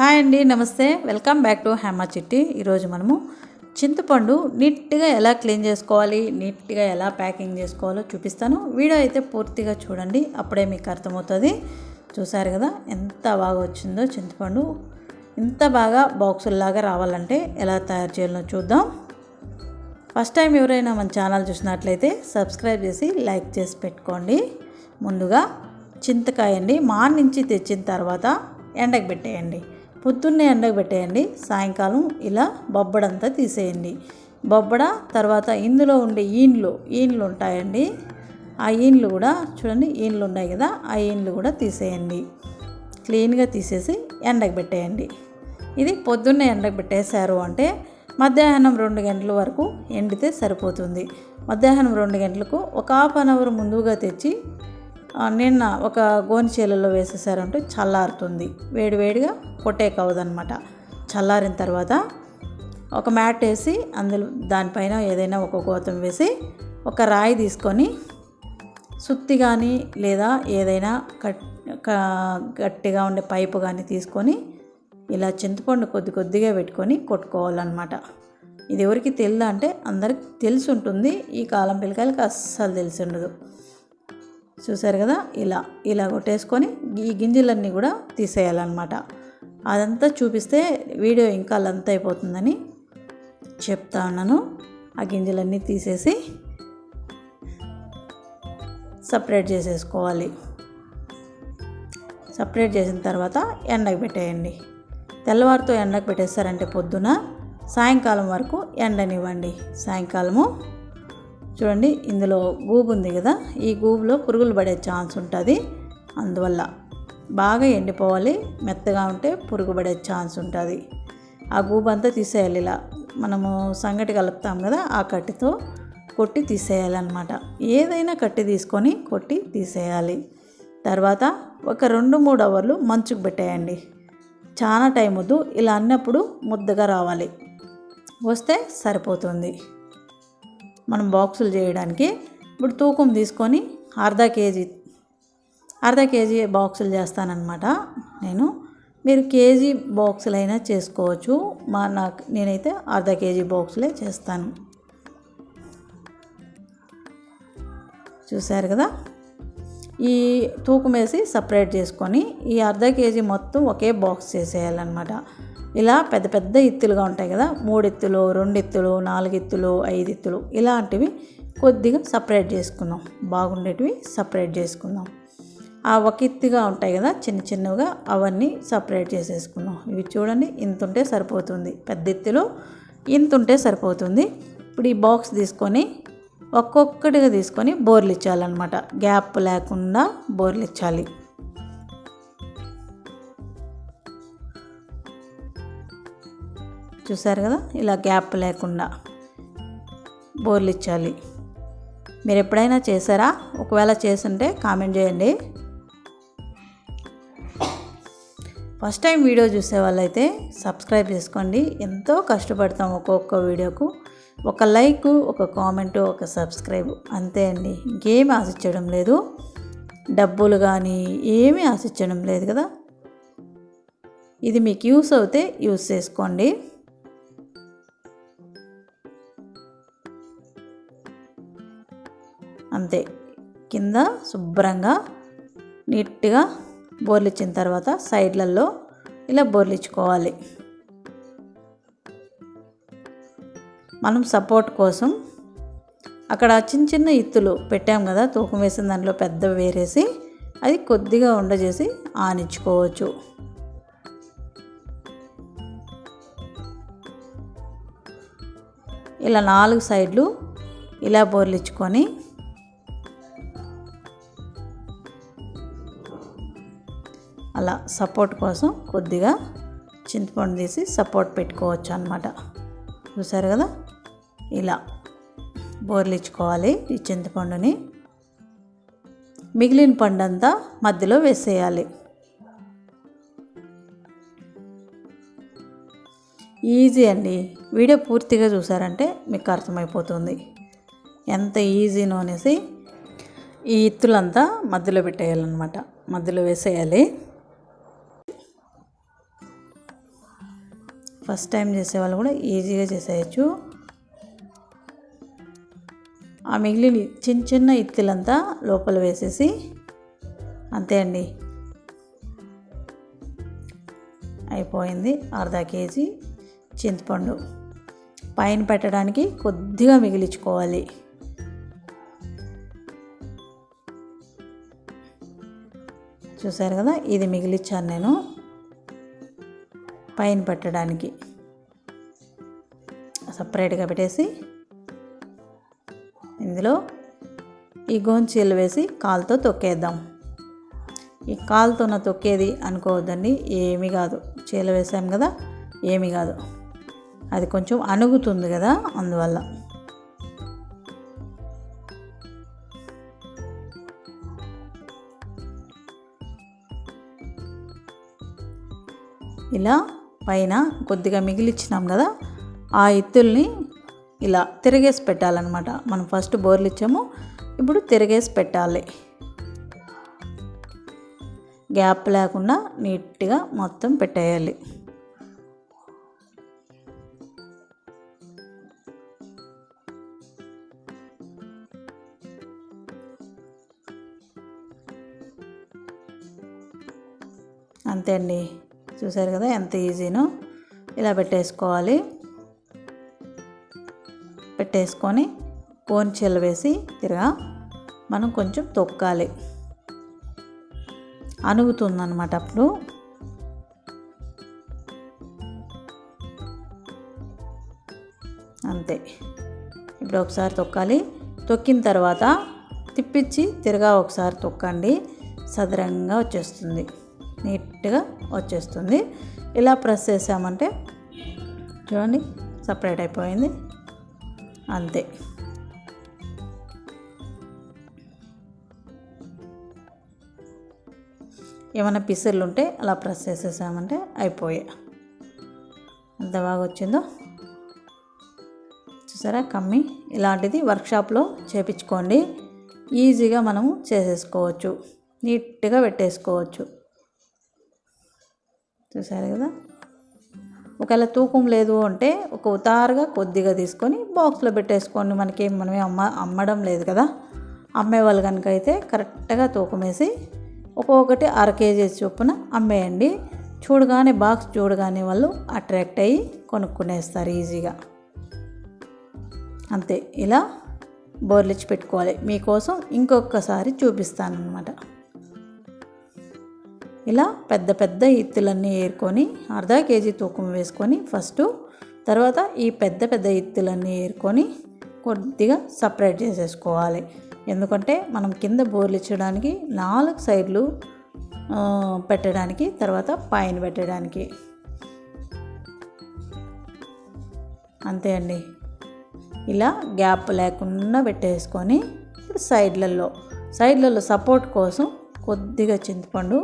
Hi అండి నమస్తే. Welcome back to హ్యామా చిట్టి. ఈరోజు మనము చింతపండు నీట్గా ఎలా క్లీన్ చేసుకోవాలి నీట్గా ఎలా ప్యాకింగ్ చేసుకోవాలో చూపిస్తాను. వీడియో అయితే పూర్తిగా చూడండి అప్పుడే మీకు అర్థమవుతుంది. చూసారు కదా ఎంత బాగా వచ్చిందో చింతపండు. ఇంత బాగా బాక్సుల్లాగా రావాలంటే ఎలా తయారు చేయాలో చూద్దాం. ఫస్ట్ టైం ఎవరైనా మన ఛానల్ చూసినట్లయితే సబ్స్క్రైబ్ చేసి లైక్ చేసి పెట్టుకోండి. ముందుగా చింతకాయ అండి నుంచి తెచ్చిన తర్వాత ఎండకు పెట్టేయండి. పొద్దున్నే ఎండకు పెట్టేయండి సాయంకాలం ఇలా బొబ్బడంతా తీసేయండి. బొబ్బడ తర్వాత ఇందులో ఉండే ఈన్లు ఈన్లు ఉంటాయండి. ఆ ఈన్లు కూడా చూడండి ఈన్లు ఉన్నాయి కదా ఆ ఈన్లు కూడా తీసేయండి. క్లీన్గా తీసేసి ఎండకు పెట్టేయండి. ఇది పొద్దున్నే ఎండకు పెట్టేశారు అంటే మధ్యాహ్నం రెండు గంటల వరకు ఎండితే సరిపోతుంది. మధ్యాహ్నం రెండు గంటలకు ఒక హాఫ్ అన్ అవర్ ముందుగా తెచ్చి నిన్న ఒక గోని చీలలో వేసేసారంటే చల్లారుతుంది. వేడివేడిగా పొట్టేకవదనమాట చల్లారిన తర్వాత ఒక మ్యాట్ వేసి అందులో దానిపైన ఏదైనా ఒక గోతం వేసి ఒక రాయి తీసుకొని సుత్తి కానీ లేదా ఏదైనా కట్ గట్టిగా ఉండే పైపు కానీ తీసుకొని ఇలా చింతపండు కొద్ది కొద్దిగా పెట్టుకొని కొట్టుకోవాలన్నమాట. ఇది ఎవరికి తెలియదు అంటే అందరికి తెలిసి ఉంటుంది. ఈ కాలం పిల్లకాయలకి అస్సలు తెలిసి ఉండదు. చూసారు కదా? ఇలా ఇలా కొట్టేసుకొని ఈ గింజలన్నీ కూడా తీసేయాలన్నమాట. అదంతా చూపిస్తే వీడియో ఇంకా లంత్ అయిపోతుందని చెప్తా ఉన్నాను. ఆ గింజలన్నీ తీసేసి సపరేట్ చేసేసుకోవాలి. సపరేట్ చేసిన తర్వాత ఎండకు పెట్టేయండి. తెల్లవారితో ఎండకు పెట్టేస్తారంటే పొద్దున సాయంకాలం వరకు ఎండనివ్వండి. సాయంకాలము చూడండి ఇందులో గూబు ఉంది కదా ఈ గూబులో పురుగులు పడే ఛాన్స్ ఉంటుంది. అందువల్ల బాగా ఎండిపోవాలి మెత్తగా ఉంటే పురుగు పడే ఛాన్స్ ఉంటుంది. ఆ గూబు అంతా తీసేయాలి ఇలా. మనము సంగటి కలుపుతాం కదా ఆ కట్టితో కొట్టి తీసేయాలన్నమాట. ఏదైనా కట్టి తీసుకొని కొట్టి తీసేయాలి. తర్వాత ఒక రెండు మూడు అవర్లు మంచుకు పెట్టేయండి. చాలా టైం వద్దు ఇలా అన్నప్పుడు ముద్దగా రావాలి. వస్తే సరిపోతుంది. మనం బాక్సులు చేయడానికి ఇప్పుడు తూకం తీసుకొని అర్ధ కేజీ అర్ధ కేజీ బాక్సులు చేస్తానన్నమాట నేను. మీరు కేజీ బాక్సులైనా చేసుకోవచ్చు. మా నాకు నేనైతే అర్ధ కేజీ బాక్సులే చేస్తాను. చూశారు కదా? ఈ తూకం వేసి సపరేట్ చేసుకొని ఈ అర్ధ కేజీ మొత్తం ఒకే బాక్స్ చేసేయాలన్నమాట. ఇలా పెద్ద పెద్ద ఇత్తులుగా ఉంటాయి కదా. మూడు ఇత్తులు రెండు ఇత్తులు నాలుగు ఇత్తులు ఐదు ఇత్తులు ఇలాంటివి కొద్దిగా సపరేట్ చేసుకుందాం. బాగుండేటివి సపరేట్ చేసుకుందాం. ఆ ఒక ఎత్తుగా ఉంటాయి కదా చిన్న చిన్నవిగా అవన్నీ సపరేట్ చేసేసుకుందాం. ఇవి చూడండి ఇంత ఉంటే సరిపోతుంది. పెద్ద ఎత్తులో ఇంత ఉంటే సరిపోతుంది. ఇప్పుడు ఈ బాక్స్ తీసుకొని ఒక్కొక్కటిగా తీసుకొని బోర్లు ఇచ్చాలన్నమాట. గ్యాప్ లేకుండా బోర్లు ఇచ్చాలి. చూసారు కదా? ఇలా గ్యాప్ లేకుండా బోర్లు ఇచ్చాలి. మీరు ఎప్పుడైనా చేశారా? ఒకవేళ చేసుంటే కామెంట్ చేయండి. ఫస్ట్ టైం వీడియో చూసే వాళ్ళైతే సబ్స్క్రైబ్ చేసుకోండి. ఎంతో కష్టపడతాం ఒక్కొక్క వీడియోకు. ఒక లైక్ ఒక కామెంట్ ఒక సబ్స్క్రైబ్. అంతే అండి. ఇంకేమీ ఆశించడం లేదు. డబ్బులు కానీ ఏమీ ఆశించడం లేదు కదా? ఇది మీకు యూస్ అవుతే యూస్ చేసుకోండి. అంతే. కింద శుభ్రంగా నీట్గా బోర్లిచ్చిన తర్వాత సైడ్లలో ఇలా బోర్లిచ్చుకోవాలి. మనం సపోర్ట్ కోసం అక్కడ చిన్న చిన్న ఇత్తులు పెట్టాం కదా తూకం వేసిన దాంట్లో పెద్ద వేరేసి అది కొద్దిగా ఉండజేసి ఆనిచ్చుకోవచ్చు. ఇలా నాలుగు సైడ్లు ఇలా బోర్లిచ్చుకొని అలా సపోర్ట్ కోసం కొద్దిగా చింతపండు తీసి సపోర్ట్ పెట్టుకోవచ్చు అనమాట చూసారు కదా? ఇలా బోర్లు ఇచ్చుకోవాలి ఈ చింతపండుని. మిగిలిన పండు అంతా మధ్యలో వేసేయాలి. ఈజీ అండి. వీడియో పూర్తిగా చూసారంటే మీకు అర్థమైపోతుంది. ఎంత ఈజీనో అనేసి ఈ ఇత్తులంతా మధ్యలో పెట్టేయాలన్నమాట. మధ్యలో వేసేయాలి. ఫస్ట్ టైం చేసేవాళ్ళు కూడా ఈజీగా చేసేయచ్చు. ఆ మిగిలిన చిన్న చిన్న ఇత్తిలంతా లోపల వేసేసి అంతే అండి. అయిపోయింది అర్ధ కేజీ చింతపండు. పైన పెట్టడానికి కొద్దిగా మిగిలించుకోవాలి. చూసారు కదా ఇది మిగిలిచ్చాను నేను. పైన పెట్టడానికి సపరేట్గా పెట్టేసి ఇందులో ఈ గోంచీలు వేసి కాలుతో తొక్కేద్దాం. ఈ కాలుతోన తొక్కేది అనుకోవద్దండి ఏమీ కాదు. చీల వేసాం కదా ఏమీ కాదు. అది కొంచెం అణుగుతుంది కదా అందువల్ల. ఇలా పైన కొద్దిగా మిగిలిచ్చినాం కదా ఆ ఎత్తుల్ని ఇలా తిరగేసి పెట్టాలన్నమాట. మనం ఫస్ట్ బోర్లు ఇచ్చాము ఇప్పుడు తిరిగేసి పెట్టాలి. గ్యాప్ లేకుండా నీట్గా మొత్తం పెట్టేయాలి. అంతే అండి. చూసారు కదా ఎంత ఈజీనో. ఇలా పెట్టేసుకోవాలి. పెట్టేసుకొని కోన్చెలు వేసి తిరగా మనం కొంచెం తొక్కాలి. అణుగుతుందన్నమాట అప్పుడు. అంతే. ఇప్పుడు ఒకసారి తొక్కాలి. తొక్కిన తర్వాత తిప్పించి తిరగా ఒకసారి తొక్కండి. సదరంగా వచ్చేస్తుంది. నీట్గా వచ్చేస్తుంది. ఇలా ప్రెస్ చేసామంటే చూడండి సపరేట్ అయిపోయింది. అంతే. ఏమైనా పిసర్లు ఉంటే అలా ప్రెస్ చేసేసామంటే అయిపోయాయి ఎంత బాగా వచ్చిందో. చూసారా కమ్మి. ఇలాంటిది వర్క్షాప్లో చేపించుకోండి. ఈజీగా మనము చేసేసుకోవచ్చు. నీట్గా పెట్టేసుకోవచ్చు. చూసారు కదా? ఒకవేళ తూకం లేదు అంటే ఒక ఉతారుగా కొద్దిగా తీసుకొని బాక్స్లో పెట్టేసుకోండి మనకి మనమే అమ్మ అమ్మడం లేదు కదా? అమ్మే వాళ్ళు కనుక అయితే కరెక్ట్గా తూకం వేసి ఒక్కొక్కటి అర కేజీ చొప్పున అమ్మేయండి. చూడగానే బాక్స్ చూడగానే వాళ్ళు అట్రాక్ట్ అయ్యి కొనుక్కునేస్తారు ఈజీగా. అంతే. ఇలా బోర్లిచ్చి పెట్టుకోవాలి. మీకోసం ఇంకొకసారి చూపిస్తాను అనమాట ఇలా పెద్ద పెద్ద ఇత్తులన్నీ ఏరుకొని అర్ధ కేజీ తూకం వేసుకొని ఫస్ట్ తర్వాత ఈ పెద్ద పెద్ద ఇత్తులన్నీ ఏరుకొని కొద్దిగా సపరేట్ చేసేసుకోవాలి. ఎందుకంటే మనం కింద బోర్లు ఇచ్చడానికి నాలుగు సైడ్లు పెట్టడానికి తర్వాత పైన పెట్టడానికి. అంతే అండి. ఇలా గ్యాప్ లేకుండా పెట్టేసుకొని ఇప్పుడు సైడ్లలో సైడ్లలో సపోర్ట్ కోసం కొద్దిగా చింతపండు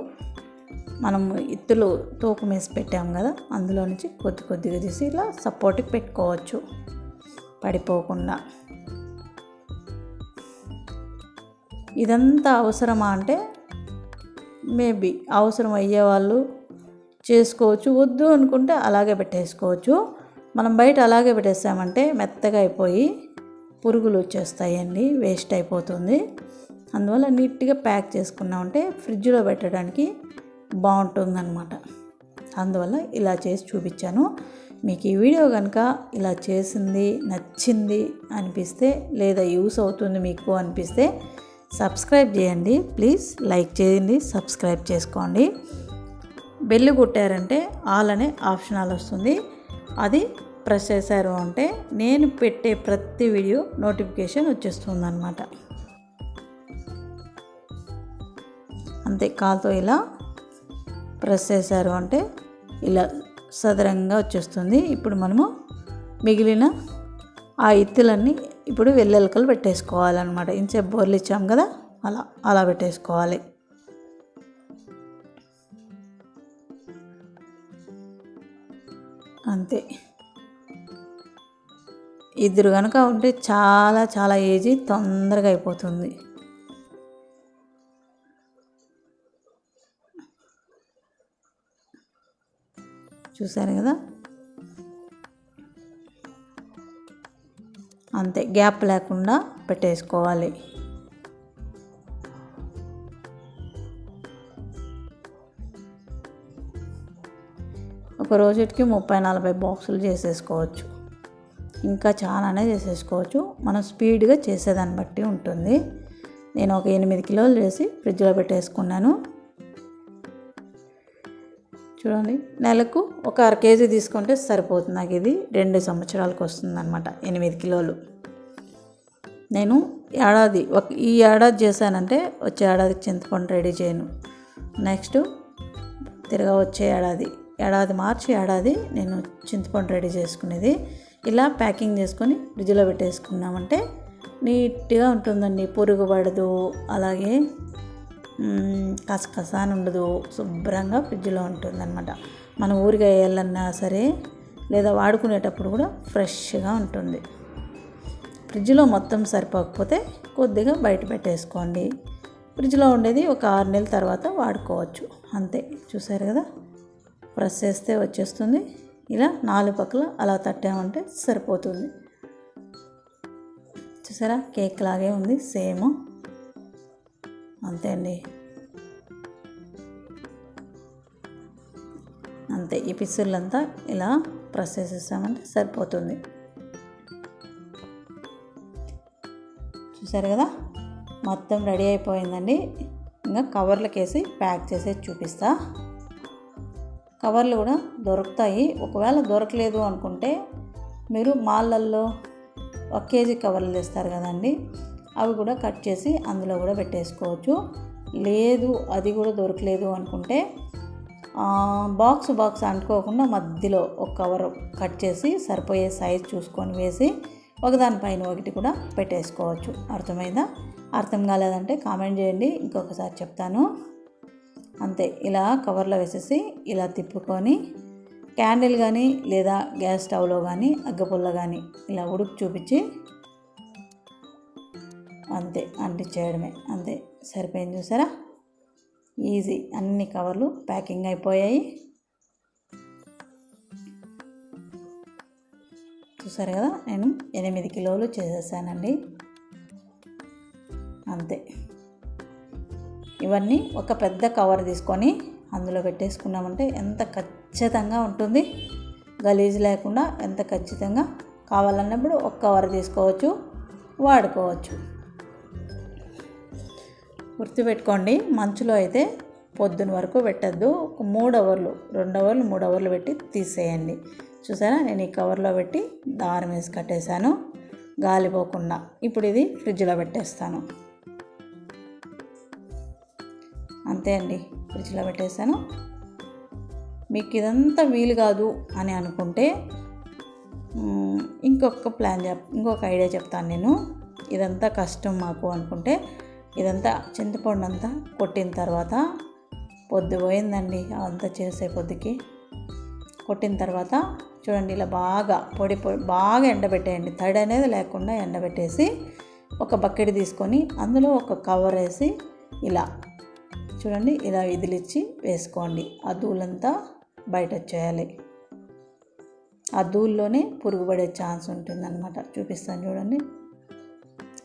మనం ఇత్తులు తూకం వేసి పెట్టాం కదా అందులో నుంచి కొద్ది కొద్దిగా తీసి ఇలా సపోర్ట్కి పెట్టుకోవచ్చు. పడిపోకుండా. ఇదంతా అవసరమా అంటే మేబీ అవసరం అయ్యే వాళ్ళు చేసుకోవచ్చు. వద్దు అనుకుంటే అలాగే పెట్టేసుకోవచ్చు. మనం బయట అలాగే పెట్టేసామంటే మెత్తగా అయిపోయి పురుగులు వచ్చేస్తాయండి వేస్ట్ అయిపోతుంది. అందువల్ల నీట్గా ప్యాక్ చేసుకున్నామంటే ఫ్రిడ్జ్లో పెట్టడానికి బాగుంటుందన్నమాట. అందువల్ల ఇలా చేసి చూపించాను. మీకు ఈ వీడియో కనుక ఇలా చేసింది నచ్చింది అనిపిస్తే లేదా యూస్ అవుతుంది మీకు అనిపిస్తే సబ్స్క్రైబ్ చేయండి. ప్లీజ్ లైక్ చేయండి సబ్స్క్రైబ్ చేసుకోండి. బెల్లు కొట్టారంటే ఆల్ అనే ఆప్షన్ వస్తుంది. అది ప్రెస్ చేశారు అంటే నేను పెట్టే ప్రతి వీడియో నోటిఫికేషన్ వచ్చేస్తుంది అనమాట అంతే కాల్తో ఇలా ప్రెస్ చేశారు అంటే ఇలా సదరంగా వచ్చేస్తుంది. ఇప్పుడు మనము మిగిలిన ఆ ఇత్తులన్నీ ఇప్పుడు వెల్లెలకలు పెట్టేసుకోవాలన్నమాట. ఇంచేపు బోర్లు ఇచ్చాం కదా అలా అలా పెట్టేసుకోవాలి. అంతే. ఇద్దరు కనుక ఉంటే చాలా చాలా ఏజీ తొందరగా అయిపోతుంది. చూసారు కదా? అంతే గ్యాప్ లేకుండా పెట్టేసుకోవాలి. ఒక రోజుకి ముప్పై నలభై బాక్సులు చేసేసుకోవచ్చు. ఇంకా చాలానే చేసేసుకోవచ్చు. మనం స్పీడ్గా చేసేదాన్ని బట్టి ఉంటుంది. నేను ఒక ఎనిమిది కిలోలు చేసి ఫ్రిడ్జ్లో పెట్టేసుకున్నాను. చూడండి. నెలకు ఒక అర కేజీ తీసుకుంటే సరిపోతుంది. నాకు ఇది రెండు సంవత్సరాలకు వస్తుంది అనమాట ఎనిమిది కిలోలు. నేను ఏడాది ఒక ఈ ఏడాది చేశానంటే వచ్చే ఏడాదికి చింతపండు రెడీ చేయను. నెక్స్ట్ తిరగా వచ్చే ఏడాది. ఏడాది మార్చి ఏడాది నేను చింతపండు రెడీ చేసుకునేది. ఇలా ప్యాకింగ్ చేసుకొని ఫ్రిడ్జ్లో పెట్టేసుకున్నామంటే నీట్గా ఉంటుందండి. పురుగు పడదు. అలాగే కసకస అని ఉండదు శుభ్రంగా ఫ్రిడ్జ్లో ఉంటుందన్నమాట. మన ఊరిగా వేయాలన్నా సరే లేదా వాడుకునేటప్పుడు కూడా ఫ్రెష్గా ఉంటుంది. ఫ్రిడ్జ్లో మొత్తం సరిపోకపోతే కొద్దిగా బయట పెట్టేసుకోండి. ఫ్రిడ్జ్లో ఉండేది ఒక ఆరు నెలల తర్వాత వాడుకోవచ్చు. అంతే. చూసారు కదా? ప్రెస్ చేస్తే వచ్చేస్తుంది. ఇలా నాలుగు పక్కల అలా తట్టామంటే సరిపోతుంది. చూసారా? కేక్ లాగే ఉంది. సేమ్. అంతే అండి. అంతే ఈ పిస్సులంతా ఇలా ప్రెస్ చేసేసామంటే సరిపోతుంది. చూసారు కదా? మొత్తం రెడీ అయిపోయిందండి. ఇంకా కవర్లకు వేసి ప్యాక్ చేసి చూపిస్తా. కవర్లు కూడా దొరుకుతాయి. ఒకవేళ దొరకలేదు అనుకుంటే మీరు మాళ్ళల్లో ఒక కేజీ కవర్లు తెస్తారు కదండి. అవి కూడా కట్ చేసి అందులో కూడా పెట్టేసుకోవచ్చు. లేదు అది కూడా దొరకలేదు అనుకుంటే బాక్స్ బాక్స్ అంటుకోకుండా మధ్యలో ఒక కవర్ కట్ చేసి సరిపోయే సైజ్ చూసుకొని వేసి ఒకదానిపైన ఒకటి కూడా పెట్టేసుకోవచ్చు. అర్థమైందా? అర్థం కాలేదంటే కామెంట్ చేయండి ఇంకొకసారి చెప్తాను. అంతే ఇలా కవర్లో వేసేసి ఇలా తిప్పుకొని క్యాండిల్ కానీ లేదా గ్యాస్ స్టవ్లో కానీ అగ్గపుల్ల కానీ ఇలా ఉడుకు చూపించి అంతే అంటించేయడమే అంతే సరిపోయింది చూసారా? ఈజీ అన్ని కవర్లు ప్యాకింగ్ అయిపోయాయి. చూసారు కదా నేను ఎనిమిది కిలోలు చేసేసానండి. అంతే. ఇవన్నీ ఒక పెద్ద కవర్ తీసుకొని అందులో పెట్టేసుకున్నామంటే ఎంత ఖచ్చితంగా ఉంటుంది. గలీజ్ లేకుండా ఎంత ఖచ్చితంగా కావాలన్నప్పుడు ఒక కవర్ తీసుకోవచ్చు వాడుకోవచ్చు. గుర్తుపెట్టుకోండి మంచులో అయితే పొద్దున వరకు పెట్టద్దు. ఒక మూడు అవర్లు రెండు అవర్లు మూడు అవర్లు పెట్టి తీసేయండి. చూసారా? నేను ఈ కవర్లో పెట్టి దారం వేసి కట్టేశాను. గాలిపోకుండా ఇప్పుడు ఇది ఫ్రిడ్జ్లో పెట్టేస్తాను. అంతే అండి ఫ్రిడ్జ్లో పెట్టేశాను. మీకు ఇదంతా వీలు కాదు అని అనుకుంటే ఇంకొక ప్లాన్ చెప్ ఇంకొక ఐడియా చెప్తాను నేను. ఇదంతా కష్టం మాకు అనుకుంటే ఇదంతా చింతపండు అంతా కొట్టిన తర్వాత పొద్దు పోయిందండి అదంతా చేసే పొద్దుకి. కొట్టిన తర్వాత చూడండి ఇలా బాగా పొడి పొడి బాగా ఎండబెట్టేయండి. తడి అనేది లేకుండా ఎండబెట్టేసి ఒక బకెట్ తీసుకొని అందులో ఒక కవర్ వేసి ఇలా చూడండి ఇలా విదిలిచ్చి వేసుకోండి. ఆ ధూళంతా బయట వచ్చేయాలి. ఆ ధూళ్ళలోనే పురుగు పడే ఛాన్స్ ఉంటుందన్నమాట. చూపిస్తాను చూడండి.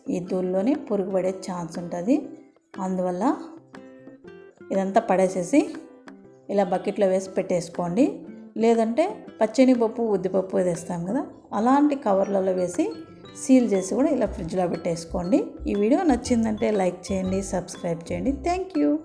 ఈ ధూళ్ళలోనే పురుగు పడే ఛాన్స్ ఉంటుంది. అందువల్ల ఇదంతా పడేసేసి ఇలా బకెట్లో వేసి పెట్టేసుకోండి. లేదంటే పప్పు ఉద్దిపప్పు వేస్తాం కదా అలాంటి కవర్లలో వేసి సీల్ చేసి కూడా ఇలా ఫ్రిడ్జ్లో పెట్టేసుకోండి. ఈ వీడియో నచ్చిందంటే లైక్ చేయండి సబ్స్క్రైబ్ చేయండి. Thank you.